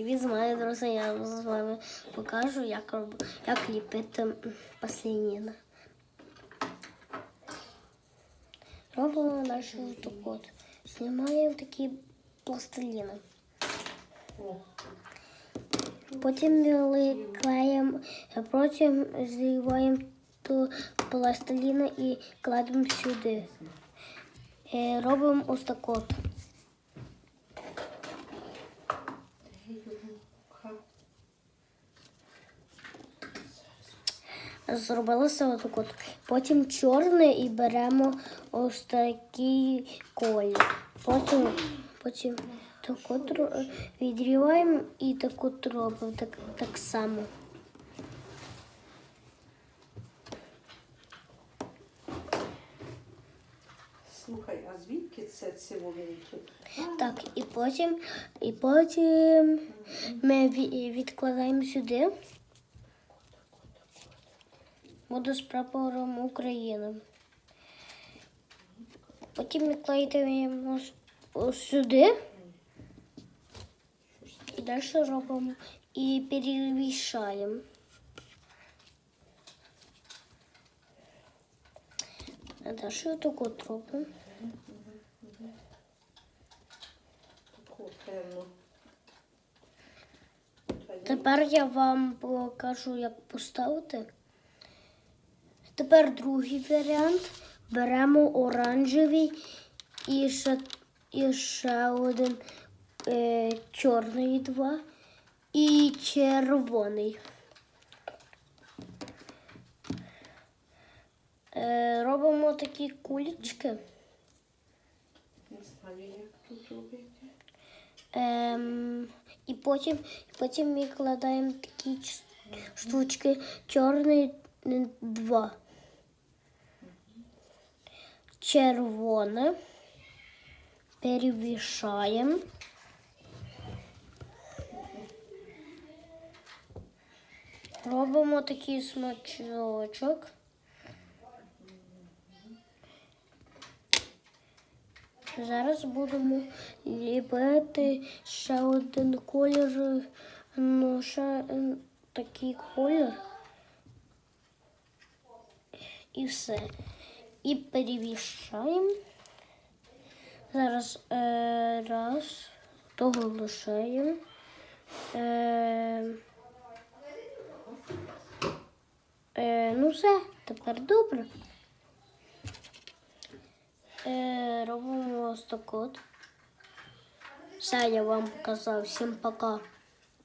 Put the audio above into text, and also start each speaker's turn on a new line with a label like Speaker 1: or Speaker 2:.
Speaker 1: Привіт, моєю друзі. Я з вами покажу, як, роб... як ліпити м, пластиліна. Робимо нашу от. Знімаємо такі пластиліни. Потім клеїмо, потім зливаємо ту пластиліну і кладемо сюди. Е, Робимо ось так. Зробилося отак от. Потім чорний і беремо ось такий колір. Потім, потім таку відріваємо і таку робимо так, так само.
Speaker 2: Слухай, а звідки це великі?
Speaker 1: Так, і потім, і потім ми ві- відкладаємо сюди. Буду з прапором України. Потім ось- ось сюди. І далі робимо і перевішаємо. А отак от робимо.
Speaker 2: Таку.
Speaker 1: Тепер я вам покажу, як поставити. Тепер другий варіант. Беремо оранжевий і ще, і ще один е, чорний два і червоний. Робимо такі
Speaker 2: робити.
Speaker 1: Ем, і потім, потім ми кладаємо такі штучки чорний два. Червоне. Перевішаємо. Робимо такий смачочок. Зараз будемо ліпити ще один колір, ну ще е, такий колір. І все. І перевішаємо. Зараз е, раз, того. Е, е, ну все, тепер добре. Е, робимо ось так от. Все, я вам показав. Всім пока.